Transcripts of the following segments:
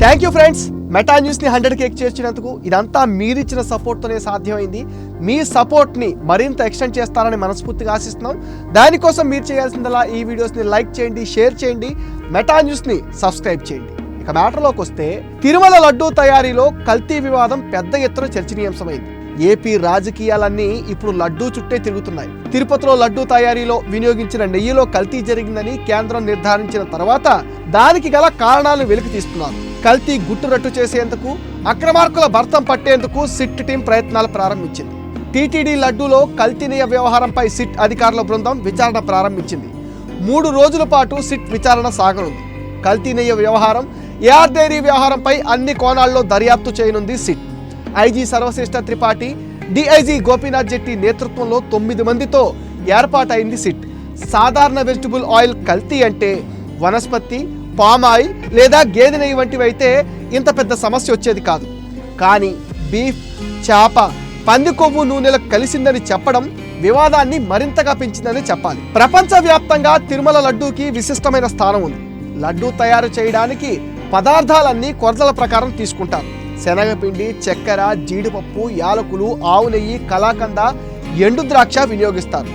Thank you friends Meta న్యూస్ని hundred K చేర్చినందుకు ఇదంతా మీరిచ్చిన సపోర్ట్తోనే సాధ్యమైంది. మీ సపోర్ట్ని మరింత ఎక్స్టెండ్ చేస్తారని మనస్ఫూర్తిగా ఆశిస్తున్నాం. దానికోసం మీరు చేయాల్సిందలా ఈ వీడియోస్ని లైక్ చేయండి షేర్ చేయండి. మెటా న్యూస్ని సబ్స్క్రైబ్ చేయండి. ఇక మ్యాటర్లోకి వస్తే తిరుమల లడ్డూ తయారీలో కల్తీ వివాదం పెద్ద ఎత్తున చర్చనీయాంశమైంది. ఏపీ రాజకీయాలన్నీ ఇప్పుడు లడ్డూ చుట్టే తిరుగుతున్నాయి. తిరుపతిలో లడ్డూ తయారీలో వినియోగించిన నెయ్యిలో కల్తీ జరిగిందని కేంద్రం నిర్ధారించిన తర్వాత దానికి గల కారణాలు వెలికి తీస్తున్నారు కల్తీ గుట్టురట్టు చేసేందుకు అక్రమార్కుల భర్తం పట్టేందుకు సిట్ టీం ప్రయత్నాలు ప్రారంభించింది. టీటీడీ లడ్డూలో కల్తీనీయ వ్యవహారంపై సిట్ అధికారుల బృందం విచారణ ప్రారంభించింది. మూడు రోజుల పాటు సిట్ విచారణ సాగనుంది. కల్తీనీయ వ్యవహారం ఏఆర్ డైరీ వ్యవహారంపై అన్ని కోణాల్లో దర్యాప్తు చేయనుంది SIT. IG Sarvashreshtha Tripathi DIG Gopinath Jetti నేతృత్వంలో తొమ్మిది మందితో ఏర్పాటైంది సిట్. సాధారణ వెజిటబుల్ ఆయిల్ కల్తీ అంటే వనస్పతి పామ్ ఆయిల్ లేదా గేదె నెయ్యి వంటివి అయితే ఇంత పెద్ద సమస్య వచ్చేది కాదు. కానీ బీఫ్ చేప పంది కొవ్వు నూనెలకు కలిసిందని చెప్పడం వివాదాన్ని మరింతగా పెంచిందని చెప్పాలి. ప్రపంచవ్యాప్తంగా తిరుమల లడ్డూకి విశిష్టమైన స్థానం ఉంది. లడ్డూ తయారు చేయడానికి పదార్థాలన్నీ కొరతల ప్రకారం తీసుకుంటారు. శనగపిండి చక్కెర జీడిపప్పు యాలకులు ఆవు నెయ్యి కలాకంద ఎండు ద్రాక్ష వినియోగిస్తారు.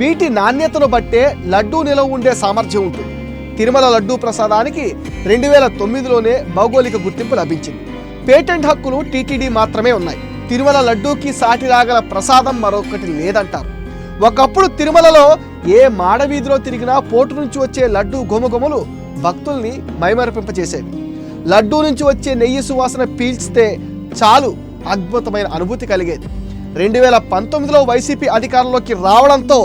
వీటి నాణ్యతను బట్టే లడ్డూ నిలవ ఉండే సామర్థ్యం ఉంటుంది. తిరుమల లడ్డూ ప్రసాదానికి రెండు వేల తొమ్మిదిలోనే భౌగోళిక గుర్తింపు లభించింది. పేటెంట్ హక్కులు టీటీడీ మాత్రమే ఉన్నాయి. తిరుమల లడ్డూకి సాటి రాగల ప్రసాదం మరొకటి లేదంటారు. ఒకప్పుడు తిరుమలలో ఏ మాడవీధిలో తిరిగినా పోటు నుంచి వచ్చే లడ్డూ గుమగుమలు భక్తుల్ని మైమరపింపజేసేవి. లడ్డూ నుంచి వచ్చే నెయ్యి సువాసన పీల్చితే చాలు అద్భుతమైన అనుభూతి కలిగేది. రెండు వేల పంతొమ్మిదిలో వైసీపీ అధికారంలోకి రావడంతో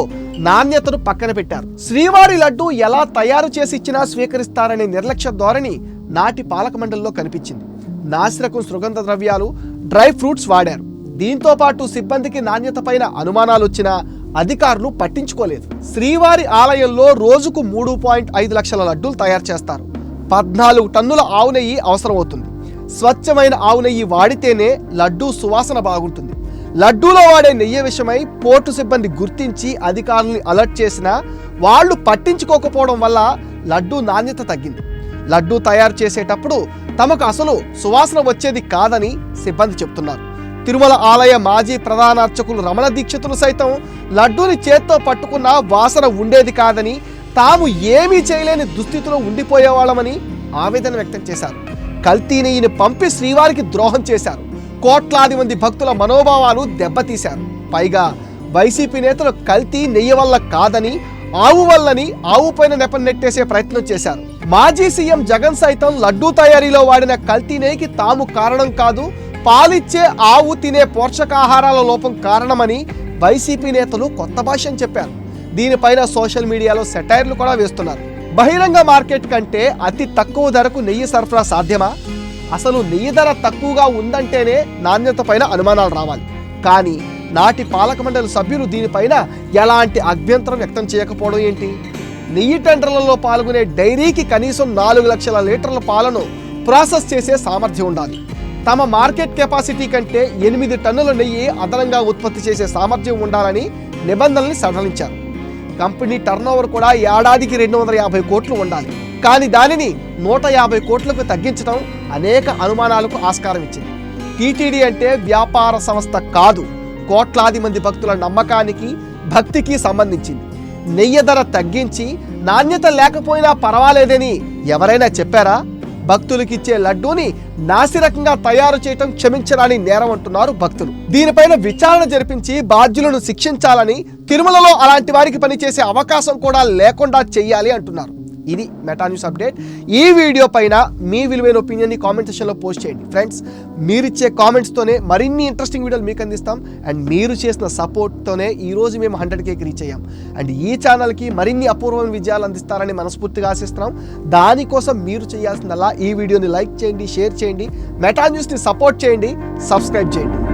నాణ్యతను పక్కన పెట్టారు. శ్రీవారి లడ్డు ఎలా తయారు చేసి ఇచ్చినా స్వీకరిస్తారనే నిర్లక్ష్య ధోరణి నాటి పాలక మండలిలో కనిపించింది. నాసిరకం సుగంధ ద్రవ్యాలు డ్రై ఫ్రూట్స్ వాడారు. దీంతో పాటు సిబ్బందికి నాణ్యత పైన అనుమానాలు వచ్చినా అధికారులు పట్టించుకోలేదు. శ్రీవారి ఆలయంలో రోజుకు మూడు పాయింట్ ఐదు లక్షల లడ్డూలు తయారు చేస్తారు. పద్నాలుగు టన్నుల ఆవు నెయ్యి అవసరమవుతుంది. స్వచ్ఛమైన ఆవు నెయ్యి వాడితేనే లడ్డూ సువాసన బాగుంటుంది. లడ్డూలో వాడే నెయ్యి విషయమై పోర్టు సిబ్బంది గుర్తించి అధికారుల్ని అలర్ట్ చేసినా వాళ్ళు పట్టించుకోకపోవడం వల్ల లడ్డూ నాణ్యత తగ్గింది. లడ్డూ తయారు చేసేటప్పుడు తమకు అసలు సువాసన వచ్చేది కాదని సిబ్బంది చెప్తున్నారు. తిరుమల ఆలయ మాజీ ప్రధాన అర్చకులు రమణ దీక్షితులు సైతం లడ్డూని చేత్తో పట్టుకున్న వాసన ఉండేది కాదని తాము ఏమీ చేయలేని దుస్థితిలో ఉండిపోయేవాళ్ళమని ఆవేదన వ్యక్తం చేశారు. కల్తీని ఈయన పంపి శ్రీవారికి ద్రోహం చేశారు. కోట్లాది మంది భక్తుల మనోభావాలు దెబ్బతీశారు. పైగా వైసీపీ నేతలు కల్తీ నెయ్యి వల్ల కాదని ఆవు వల్లని ఆవు పైన నెపం నెట్టేసే ప్రయత్నం చేశారు. మాజీ సీఎం జగన్ సైతం లడ్డూ తయారీలో వాడిన కల్తీ నెయ్యికి తాము కారణం కాదు పాలిచ్చే ఆవు తినే పోషకాహారాల లోపం కారణమని వైసీపీ నేతలు కొత్త భాష్యం చెప్పారు. దీనిపైన సోషల్ మీడియాలో సెటైర్లు కూడా వేస్తున్నారు. బహిరంగ మార్కెట్ కంటే అతి తక్కువ ధరకు నెయ్యి సరఫరా సాధ్యమా? అసలు నెయ్యి ధర తక్కువగా ఉందంటేనే నాణ్యత పైన అనుమానాలు రావాలి. కానీ నాటి పాలక మండలి సభ్యులు దీనిపైన ఎలాంటి అభ్యంతరం వ్యక్తం చేయకపోవడం ఏంటి? నెయ్యి టెండర్లలో పాల్గొనే డైరీకి కనీసం నాలుగు లక్షల లీటర్ల పాలను ప్రాసెస్ చేసే సామర్థ్యం ఉండాలి. తమ మార్కెట్ కెపాసిటీ కంటే ఎనిమిది టన్నుల నెయ్యి అదనంగా ఉత్పత్తి చేసే సామర్థ్యం ఉండాలని నిబంధనల్ని సడలించారు. కంపెనీ టర్నోవర్ కూడా ఏడాదికి రెండు వందల యాభై కోట్లు ఉండాలి. కానీ దానిని నూట యాభై కోట్లకు తగ్గించడం అనేక అనుమానాలకు ఆస్కారం ఇచ్చింది. టీటీడీ అంటే వ్యాపార సంస్థ కాదు కోట్లాది మంది భక్తుల నమ్మకానికి భక్తికి సంబంధించింది. నెయ్యి ధర తగ్గించి నాణ్యత లేకపోయినా పర్వాలేదని ఎవరైనా చెప్పారా? భక్తులకిచ్చే లడ్డూని నాసిరకంగా తయారు చేయటం క్షమించరాని నేరం అంటున్నారు భక్తులు. దీనిపైన విచారణ జరిపించి బాధ్యులను శిక్షించాలని తిరుమలలో అలాంటి వారికి పనిచేసే అవకాశం కూడా లేకుండా చేయాలి అంటున్నారు. ఇది మెటా న్యూస్ అప్డేట్ ఈ వీడియో పైన మీ విలువైన ఒపీనియన్ని కామెంట్ సెషన్లో పోస్ట్ చేయండి. ఫ్రెండ్స్ మీరిచ్చే కామెంట్స్తోనే మరిన్ని ఇంట్రెస్టింగ్ వీడియోలు మీకు అందిస్తాం. అండ్ మీరు చేసిన సపోర్ట్తోనే ఈరోజు మేము హండ్రెడ్ కేకి రీచ్ అయ్యాం. అండ్ ఈ ఛానల్కి మరిన్ని అపూర్వమైన విజయాలు అందిస్తారని మనస్ఫూర్తిగా ఆశిస్తున్నాం. దానికోసం మీరు చేయాల్సిందల్లా ఈ వీడియోని లైక్ చేయండి షేర్ చేయండి. మెటా న్యూస్ని సపోర్ట్ చేయండి సబ్స్క్రైబ్ చేయండి.